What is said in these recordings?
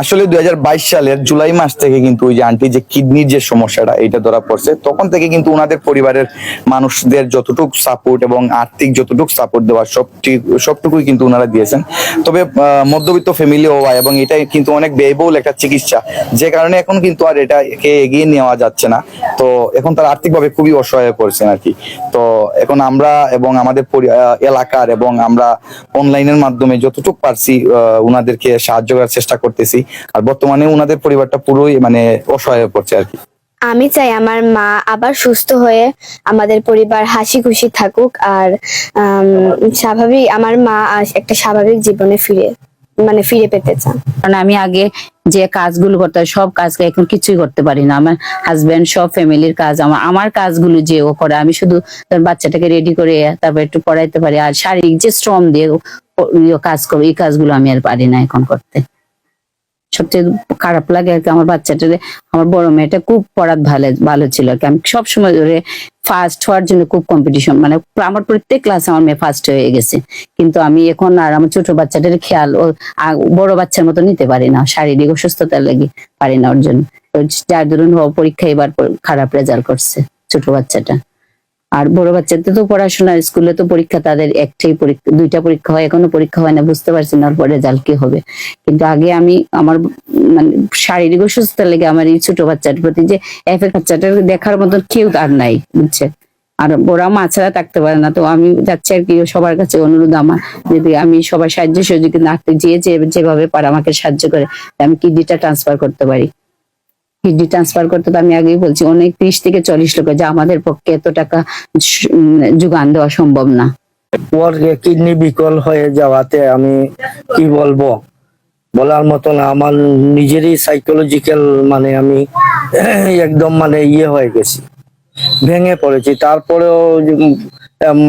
আসলে দুই হাজার বাইশ সালের জুলাই মাস থেকে কিন্তু ওই যে আন্টি যে কিডনির যে সমস্যাটা এটা ধরা পড়ছে। তখন থেকে কিন্তু ওনাদের পরিবারের মানুষদের যতটুক সাপোর্ট এবং আর্থিক যতটুক সাপোর্ট দেওয়া সব সবটুকুই কিন্তু ওনারা দিয়েছেন। তবে মধ্যবিত্ত ফ্যামিলি হওয়া এবং এটা কিন্তু অনেক ব্যয়বহুল একটা চিকিৎসা। যে কারণে এখন কিন্তু আর এটাকে এগিয়ে নেওয়া যাচ্ছে না। তো এখন তারা আর্থিকভাবে খুবই অসহায় হয়ে পড়ছেন আর কি। তো এখন আমরা এবং আমাদের এলাকার এবং আমরা অনলাইনের মাধ্যমে যতটুকু পারছি আহ, ওনাদেরকে সাহায্য করার চেষ্টা করতেছি। আর বর্তমানে ওনাদের পরিবারটা পুরোই মানে অসহায় হয়ে পড়ছে আর কি। আমি চাই আমার মা আবার সুস্থ হয়ে আমাদের পরিবার হাসি খুশি থাকুক আর স্বাভাবিক আমার মা একটা স্বাভাবিক জীবনে ফিরে। মানে ফিরে পেতে চান। কারণ আমি আগে যে কাজগুলো করতাম সব কাজ এখন কিছুই করতে পারি না। আমার হাজবেন্ড সব ফ্যামিলির কাজ, আমার আমার কাজগুলো যে ও করে, আমি শুধু বাচ্চাটাকে রেডি করে তারপর একটু পড়াইতে পারি। আর শারীরিক যে শ্রম দিয়ে কাজ করব এই কাজগুলো আমি আর পারি না এখন করতে। সবচেয়ে খারাপ লাগে আর কি, আমার বাচ্চাটা আমার বড় মেয়েটা খুব পড়াত ভালো ভালো ছিল আর কি। আমি সবসময় ধরে ফার্স্ট হওয়ার জন্য খুব কম্পিটিশন মানে আমার প্রত্যেক ক্লাসে আমার মেয়ে ফার্স্ট হয়ে গেছে। কিন্তু আমি এখন আর আমার ছোট বাচ্চাটার খেয়াল ও বড় বাচ্চার মতো নিতে পারি না। শারীরিক অসুস্থতার লাগি পারি না ওর জন্য। যার দরুন ও পরীক্ষা এবার খারাপ রেজাল্ট করছে ছোট বাচ্চাটা। আর বড় বাচ্চাদের তো পড়াশোনা স্কুলে তো পরীক্ষা, তাদের একটাই পরীক্ষা, দুইটা পরীক্ষা হয়, এখনও পরীক্ষা হয় না, বুঝতে পারছি না ওর পরে রেজাল্ট কি হবে। কিন্তু আগে আমি আমার মানে শারীরিক অসুস্থতার লেগে আমার এই ছোট বাচ্চার প্রতি যে এফের বাচ্চাটার দেখার মতো কেউ আর নাই, বুঝছে? আর ওরা মা ছাড়া থাকতে পারে না। তো আমি যাচ্ছি আর কি সবার কাছে অনুরোধ আমার যদি আমি সবার সাহায্য সহযোগিতা রাখতে যে যে- যেভাবে পারে আমাকে সাহায্য করে, আমি কিডনিটা ট্রান্সফার করতে পারি। কিডনি ট্রান্সফার করতে তো আমি আগেই বলছি, অনেক ত্রিশ থেকে চল্লিশ লোক যা আমাদের পক্ষে এত টাকা যোগান দেওয়া সম্ভব না। কিডনি বিকল হয়ে যাওয়াতে আমি কি বলব? বলার মতো না আমার নিজেরই সাইকোলজিক্যাল মানে আমি একদম মানে ইয়ে হয়ে গেছি। ভেঙে পড়েছি। তারপরেও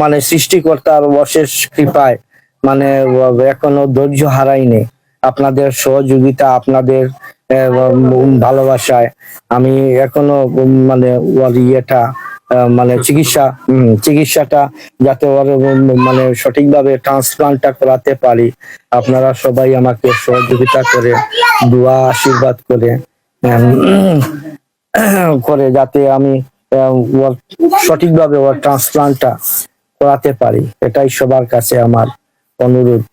মানে সৃষ্টিকর্তার অশেষ কৃপায় মানে এখনও ধৈর্য হারাইনি। আপনাদের সহযোগিতা, আপনাদের ভালোবাসায় আমি এখনও মানে ওর ইয়েটা মানে চিকিৎসা চিকিৎসাটা যাতে ওর মানে সঠিকভাবে ট্রান্সপ্লান্টটা করাতে পারি। আপনারা সবাই আমাকে সহযোগিতা করে, দোয়া, আশীর্বাদ করে করে যাতে আমি ওর সঠিকভাবে ওর ট্রান্সপ্লান্টটা করাতে পারি। এটাই সবার কাছে আমার অনুরোধ।